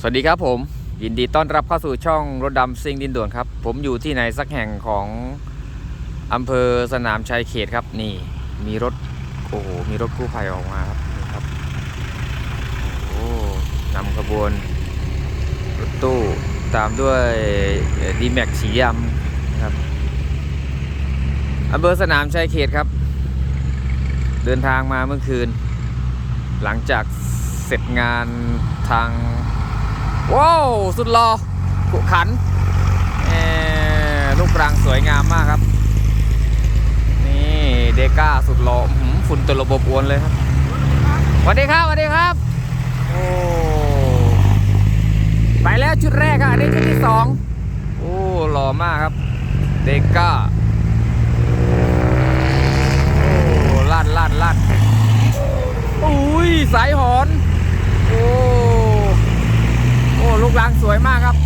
สวัสดีครับผม ยินดีต้อนรับเข้าสู่ช่องรถดำซิ่งดินด่วนครับ ผมอยู่ที่ไหนสักแห่งของอำเภอสนามชัยเขตครับ นี่ มีรถโอ้โหมีรถกู้ภัยออกมาครับนี่ครับโอ้นำขบวนรถตู้ตามด้วยดีแม็กสีดำนะครับอำเภอสนามชัยเขตครับ เดินทางมาเมื่อคืน หลังจากเสร็จงานทาง ว้าวสุดหลอขุขันลูกรังสวยงามมากครับ นี่เดก้าสุดหล่ออื้อหือฝุ่นตลบอบอวนเลยครับสวัสดีครับสวัสดีครับโอ้ไปแล้วชุดแรกครับอันนี้ชุดที่สองโอ้หล่อมากครับ เดก้าโอ้ลั่นลั่นลั่นอุ้ยสายหอนโอ้ โอ้ลูกรังสวยมากครับ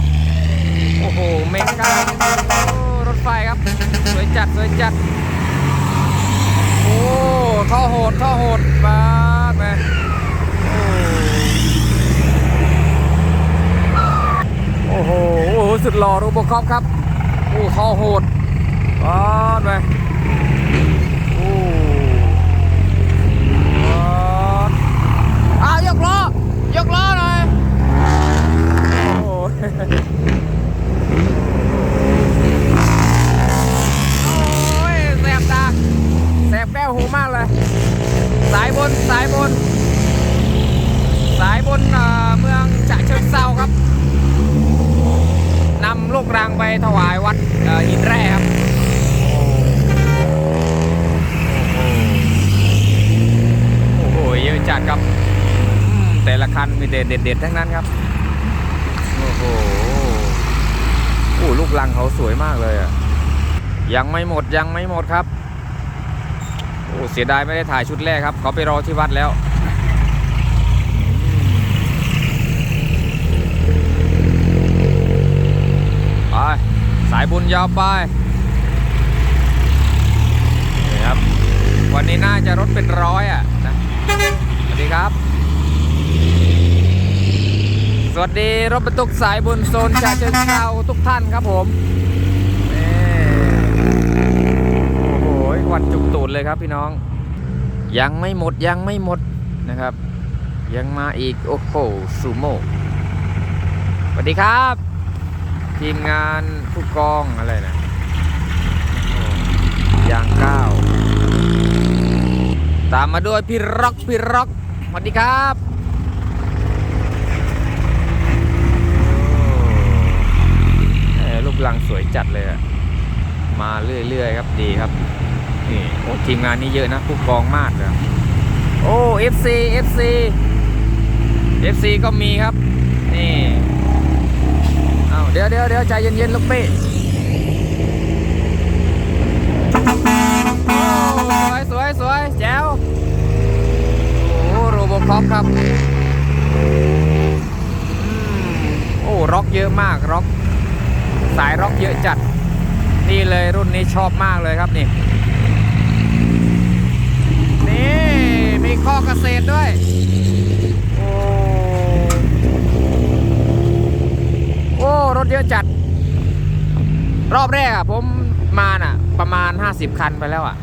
โอ้โห เมการถไฟครับ สวยจัด สวยจัด โอ้ท่อโหดท่อโหดมาแม่โอ้โหโอ้โห สุดหล่อโรบคอปครับ โอ้ท่อโหดมาแม่โอ้มาอ้ายกล้อยกล้อ โอ้ยโอ้ยแสบตาแสบแก้วหูมากเลย สายบนสายบน สายบนเมืองฉะเชิงเซาครับนำลูกรังไปถวายวัดเอ่อหินแร่ครับโอ้โหเยอะจัดครับ แต่ละคันมีแต่เด็ดทั้งนั้นครับ หโอ้ลูกลังเขาสวยมากเลยอะ ยังไม่หมดยังไม่หมดครับ โอ้เสียดายไม่ได้ถ่ายชุดแรกครับ เขาไปรอที่วัดแล้วไปสายบุญยาวไปนี่ครับ วันนี้น่าจะรถเป็นร้อยอะนะ สวัสดีครับ สวัสดีรถบรรทุกสายบุญโซนชาเชิงเทราทุกท่านครับผมนี่โอ้โหควันจุกตูดเลยครับพี่น้อง ยังไม่หมดยังไม่หมดนะครับ ยังมาอีก โอ้โหซูโม่สวัสดีครับ ทีมงานผู้กองอะไรนะยางก้าวตามมาด้วยพี่ร็อกพี่ร็อกสวัสดีครับ เอ่อรูป ลังสวยจัดเลยอะมาเรื่อยๆครับดีครับนี่โอ้ทีมงานนี้เยอะนะผู้กองมากเลยโอ้ FC FC FC ก็มีครับนี่เอาเดี๋ยวเดี๋ยวเดี๋ยวใจเย็นๆลูกเป้โอ้สวยสวยสวยแจ๋วโอ้โรบคอปครับโอ้ร็อกเยอะมากร็อก สายร็อกเยอะจัด นี่เลยรุ่นนี้ชอบมากเลยครับนี่ นี่ มีข้อเกษตรด้วย โอ้โอ้รถเยอะจัด รอบแรกอะผมมาน่ะ ประมาณ 50 คันไปแล้วอะ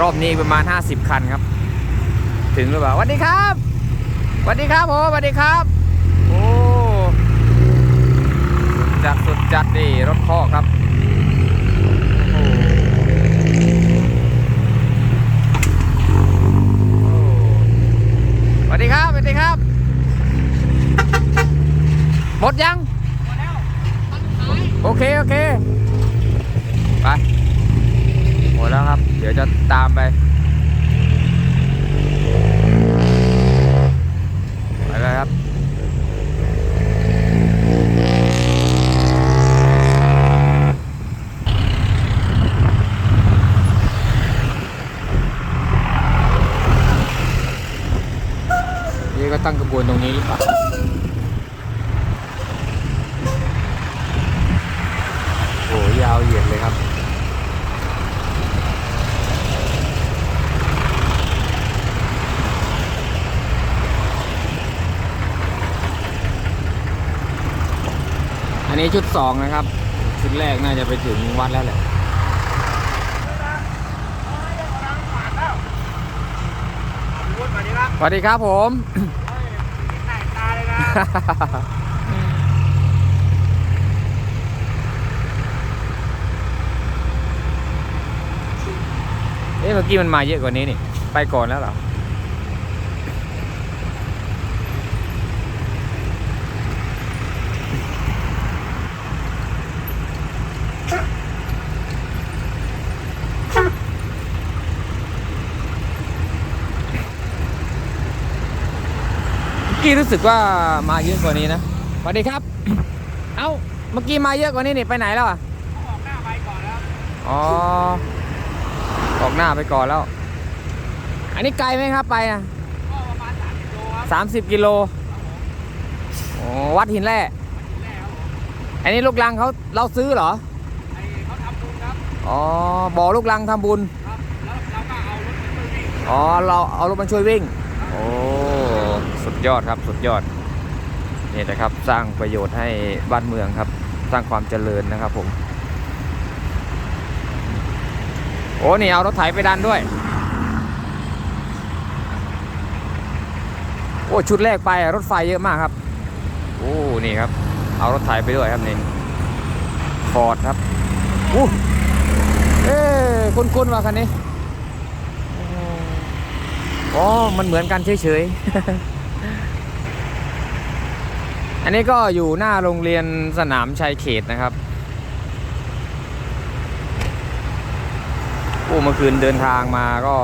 รอบนี้ประมาณ 50 คันครับ ถึงหรือเปล่าสวัสดีครับสวัสดีครับผมสวัสดีครับ โอ้ จัดสุดจัดดีรถข้อกครับโอ้โอ้สวัสดีครับสวัสดีครับ หมดยังโอเค โอเค ไป หมดแล้วครับ เดี๋ยวจะตามไปไป นี่ก็ตั้งกระบวนตรงนี้หรือเปล่าโหยาวเหยียดเลยครับอันนี้ชุดสองนะครับ ชุดแรกน่าจะไปถึงวัดแล้วแหละ สวัสดีครับผมเอ๊ะเมื่อกี้มันมาเยอะกว่านี้นี่ ไปก่อนแล้วเหรอ กี้รู้สึกว่ามาเยอะกว่านี้นะสวัสดีครับ เอ้า เมื่อกี้มาเยอะกว่านี้นี่ไปไหนแล้วอะอ๋อ ออกหน้าไปก่อนแล้ว อันนี้ไกลไหมครับไปอะสามสิบกิโลโอ้วัดหินแร่อันนี้ลูกลังเขาเราซื้อเหรออ๋อ บ่อลูกลังทำบุญอ๋อ เราเอารถมาช่วยวิ่ง โอ้สุด ยอดครับ สุดยอดนี่นะครับสร้างประโยชน์ให้บ้านเมืองครับ สร้างความเจริญนะครับผม โอ้นี่เอารถไถไปดันด้วย โอ้ชุดแรกไปรถไฟเยอะมากครับ โอ้นี่ครับ เอารถไถไปด้วยครับนี่ฟอร์ดครับอู้เอ๊คุ้นๆว่าคันนี้อ๋อมันเหมือนกันเฉยๆ อันนี้ก็อยู่หน้าโรงเรียนสนามชัยเขตนะครับโอ้เมื่อคืนเดินทางมาก็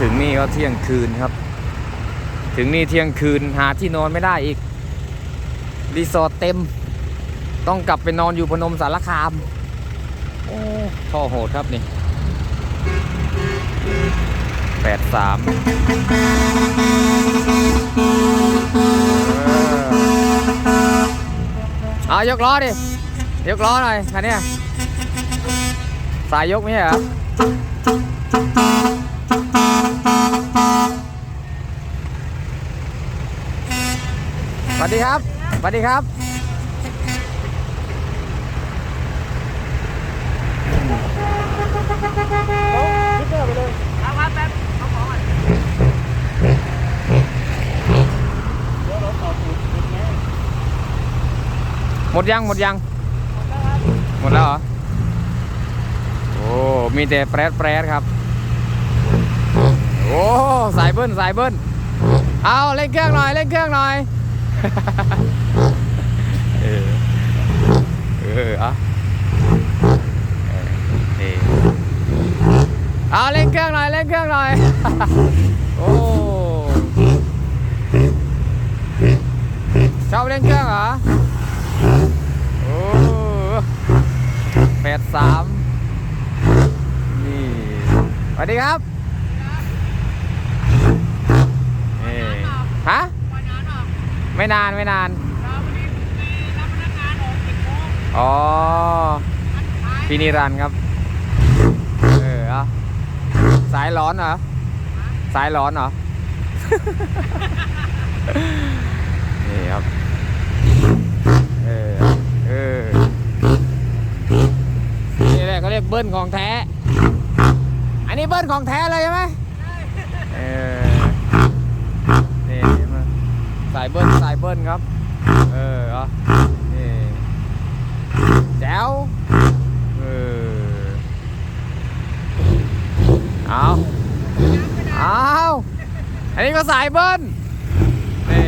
ถึงนี่ก็เที่ยงคืนครับ ถึงนี่เที่ยงคืนหาที่นอนไม่ได้อีก รีสอร์ทเต็ม ต้องกลับไปนอนอยู่พนมสารคาม โอ้ท่อโหดครับนี่แปดสาม เอายกล้อดิ ยกล้อหน่อยคันเนี้ยสายยกไม่ใช่เหรอสวัสดีครับสวัสดีครับ หมดยังหมดยัง หมดแล้วเหรอ โอ้ มีแต่แปรดแปรดครับ โอ้ สายเบิ้ลสายเบิ้ลเอาเล่นเครื่องหน่อยเล่นเครื่องหน่อย เออ เออเอาเอเอาเล่นเครื่องหน่อยเล่นเครื่องหน่อย โอ้ ชอบเล่นเครื่องเหรอ แปดสามนี่สวัสดีครับนี่ฮะไม่นานไม่นานอ๋อพี่นิรันดร์ครับ เออเอาสายร้อนเหรอ สายร้อนเหรอ นี่ครับ เออ เออนี่แหละ เรียกเบิ้ลของแท้ อันนี้เบิ้ลของแท้เลยใช่ไหมเออนี่มาสายเบิ้ลสายเบิ้ลครับ เอออานี่แจ๋วเออเอาเอาอันนี้ก็สายเบิ้ลนี่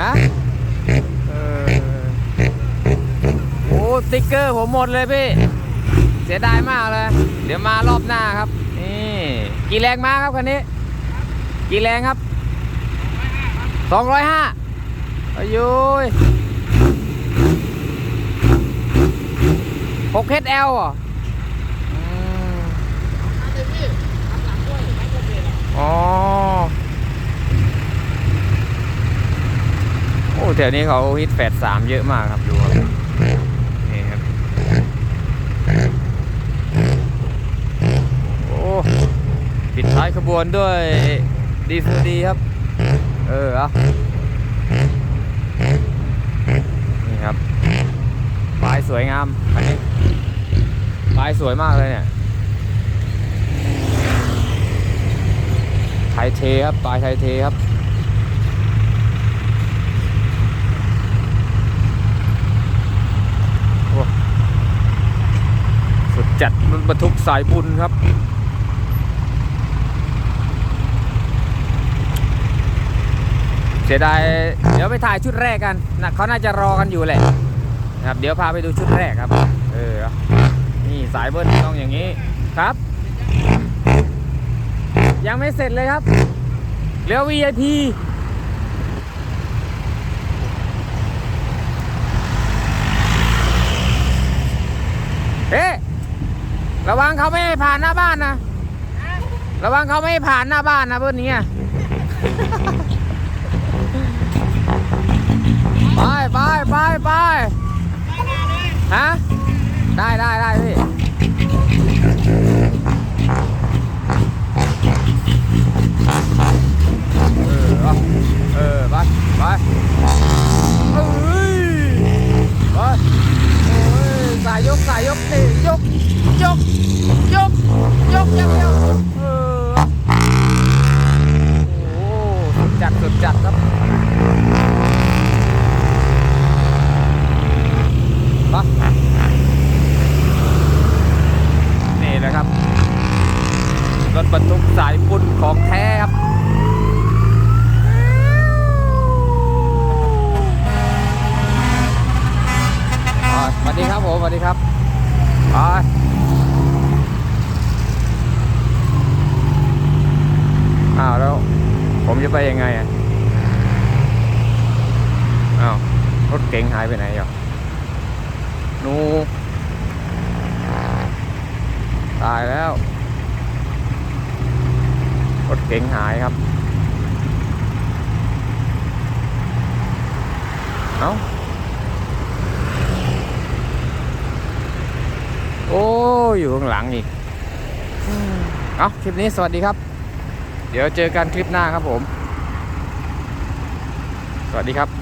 ฮะเออ โอ้สติ๊ก เกอร์ผมหมดเลยพี่ เสียดายมากเลย เดี๋ยวมารอบหน้าครับ นี่กี่แรงมาครับคันนี้ กี่แรงครับสองร้อยห้าอายุยหกเอสเอลอะอ๋อ โอ้แถวนี้เขาฮิตแปดสามเยอะมากครับดูครับนี่ครับ โอ้ ปิดท้ายขบวนด้วยดีฟูดีครับ เออเอาครับปลายสวยงามอันนี้ปลายสวยมากเลยเนี่ยไทยเทครับปลายไทยเทครับสุดจัดรถบรรทุกสายบุญครับ สียดายเดี๋ยวไปถ่ายชุดแรกกันนะเขาน่าจะรอกันอยู่แหละนะครับ เดี๋ยวพาไปดูชุดแรกครับ เออ นี่สายเบิ้ลต้องอย่างนี้ครับ ยังไม่เสร็จเลยครับเหลือ VIP เอ๊ะระวังเขาไม่ให้ผ่านหน้าบ้านนะ ระวังเขาไม่ให้ผ่านหน้าบ้านนะเพื่อนนี้อะ ไปไปไปไปฮะ ได้ได้ได้พี่เออเออไปไปเอ้ยไปโอ้ยสายยกสายยกสิยกยกยกยกอย่างเดียวเออโอ้สุดจัดสุดจัดครับมานี่แหละครับ รถบรรทุกสายบุญของแท้ครับอ่าสวัสดีครับผมสวัสดีครับอ่าอ้าวแล้ว ผมจะไปยังไงอะอ้าวรถเก๋งหายไปไหนอะนูตายแล้ว รถเก๋งหายครับ เอ้า โอ้อยู่ข้างหลังอีก เอาคลิปนี้สวัสดีครับ เดี๋ยวเจอกันคลิปหน้าครับผม สวัสดีครับ